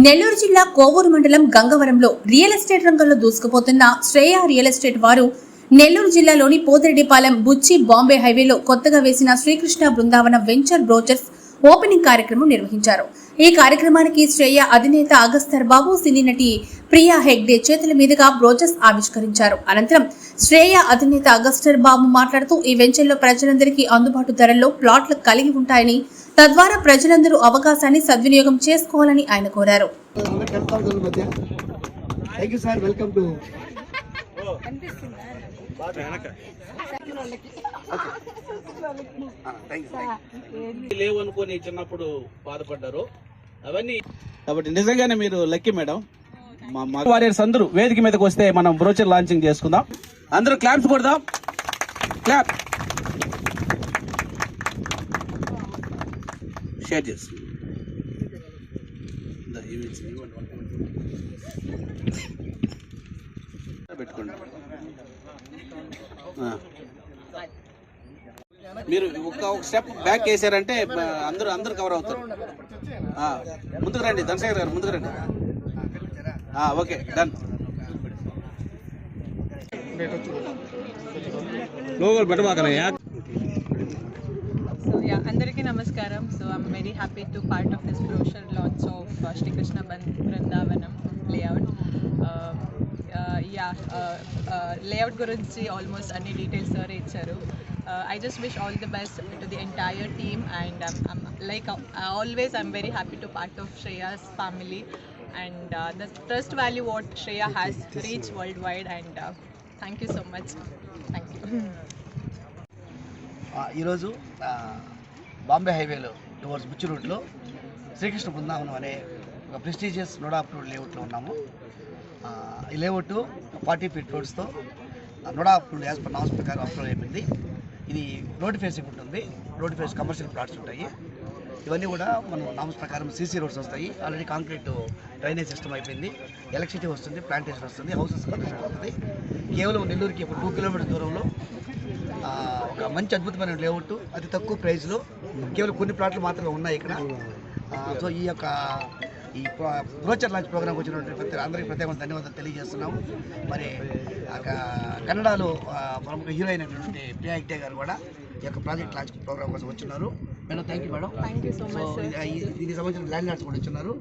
నెల్లూరు జిల్లా కోవూరు మండలం గంగవరంలో real estate రంగంలో దూసుకుపోతున్న శ్రేయ రియల్ ఎస్టేట్ వారు నెల్లూరు జిల్లాలోని పోతిరెడ్డిపాలెం బుచ్చి బాంబే హైవేలో కొత్తగా వేసిన Srikrishna Brindavana venture brochures opening కార్యక్రమం నిర్వహించారు. ఈ కార్యక్రమానికి శ్రేయ అధినేత అగస్తర్ బాబు సినీ నటి ప్రియా హెగ్డే చేతుల మీదుగా బ్రోచర్స్ ఆవిష్కరించారు. అనంతరం శ్రేయ అధినేత అగస్టర్ బాబు మాట్లాడుతూ ఈ వెంచర్లో ప్రజలందరికీ అందుబాటు ధరల్లో ప్లాట్లు కలిగి ఉంటాయని తద్వారా ప్రజలందరూ అవకాశాన్ని సద్వినియోగం చేసుకోవాలని ఆయన కోరారు. టెన్ థౌసండ్ మధ్య thank you sir welcome to లేవు అనుకొని చిన్నప్పుడు బాధపడ్డారు. అవన్నీ కాబట్టి నిజంగానే మీరు లక్కీ మేడం. మా వారియర్స్ అందరూ వేదిక మీదకి వస్తే మనం బ్రోచర్ లాంచింగ్ చేసుకుందాం. అందరూ క్లాప్స్ కొడదాం. క్లాప్. షేర్ చేసి ఇందా, ఇవి ఇచ్చి, ఇవ్వండి, పెట్టుకోండి. మీరు ఒక ఒక స్టెప్ బ్యాక్ వేసారంటే అందరూ అందరూ కవర్ అవుతారు. ముందుకు రండి ధనశేఖర్ గారు ముందుకు రండి. ఆ, ఓకే డన్. అందరికీ నమస్కారం. So I'm very happy to part of this brochure launch of Srikrishna Brindavanam layout yeah layout గురించి ఆల్మోస్ట్ అన్ని డీటెయిల్స్ సార్ ఇచ్చారు. I just wish all the best to the entire team and like always I'm very happy to part of Shreyas family and the trust value what Shreya has reach world wide and thank you so much thank you ఈరోజు బాంబే హైవేలో towards బుచ్చి రూట్లో శ్రీకృష్ణ బృందావనం అనే ఒక prestigious NUDA approved లేఅవుట్లో ఉన్నాము. ఆ, forty feet రోడ్స్తో NUDA approved as per norms ప్రకారం approve అయిపోయింది. ఇది రోడ్ ఫేసింగ్ ఉంటుంది. రోడ్ ఫేస్ కమర్షియల్ ప్లాట్స్ ఉంటాయి. ఇవన్నీ కూడా మనం నామ్స్ ప్రకారం సీసీ రోడ్స్ వస్తాయి. ఆల్రెడీ కాంక్రీట్ డ్రైనేజ్ సిస్టమ్ అయిపోయింది. ఎలక్ట్రిసిటీ వస్తుంది ప్లాంటేషన్ వస్తుంది హౌసెస్ కన్స్ట్రక్షన్ అవుతుంది కేవలం నెల్లూరుకి ఇప్పుడు టూ కిలోమీటర్స్ దూరంలో ఒక మంచి అద్భుతమైన లేఅవుట్ అతి తక్కువ ప్రైస్లో కేవలం కొన్ని ప్లాట్లు మాత్రమే ఉన్నాయి ఇక్కడ. సో ఈ యొక్క ఈ బ్రోచర్ లాంచ్ ప్రోగ్రామ్కి వచ్చినటువంటి ప్రతి అందరికీ ప్రత్యేక ధన్యవాదాలు తెలియజేస్తున్నాము. మరి కన్నడలో ప్రముఖ హీరోయిన్ అయినటువంటి ప్రియా హెగ్డే గారు కూడా ఈ యొక్క ప్రాజెక్ట్ లాంచ్ ప్రోగ్రామ్ కోసం వచ్చిన్నారు madam thank you madam. Thank you so దీనికి సంబంధించిన ల్యాండ్ లార్డ్స్ కూడా ఇచ్చున్నారు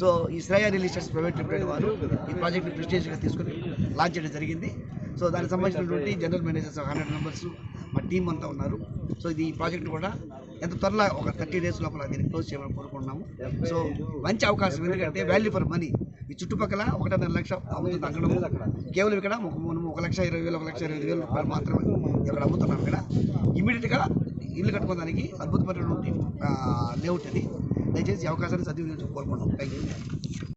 సో ఈ Shreya real estates private limited వారు ఈ ప్రాజెక్ట్ని ప్రెస్టేజ్గా తీసుకుని లాంచ్ చేయడం జరిగింది. సో దానికి సంబంధించినటువంటి జనరల్ మేనేజర్స్ హండ్రెడ్ మెంబర్స్ మా టీం అంతా ఉన్నారు. సో ఇది ఈ ప్రాజెక్ట్ కూడా ఎంత త్వరలో ఒక థర్టీ డేస్ లోపల దీన్ని క్లోజ్ చేయమని కోరుకుంటున్నాము. సో మంచి అవకాశం. ఎందుకంటే వాల్యూ ఫర్ మనీ ఈ చుట్టుపక్కల ఒకటిన్నర లక్ష అమ్ముతుంది అక్కడ కేవలం ఇక్కడ ఒక మనం ఒక లక్ష ఇరవై వేలు ఒక లక్ష ఇరవై వేలు రూపాయలు మాత్రమే ఇక్కడ అమ్ముతున్నాం ఇక్కడ. ఇమీడియట్గా ఇల్లు కట్టుకోవడానికి అద్భుతమైనటువంటి లేఅవుట్ అది దయచేసి అవకాశాన్ని సద్వినియోగం కోరుకుంటున్నాం థ్యాంక్ యూ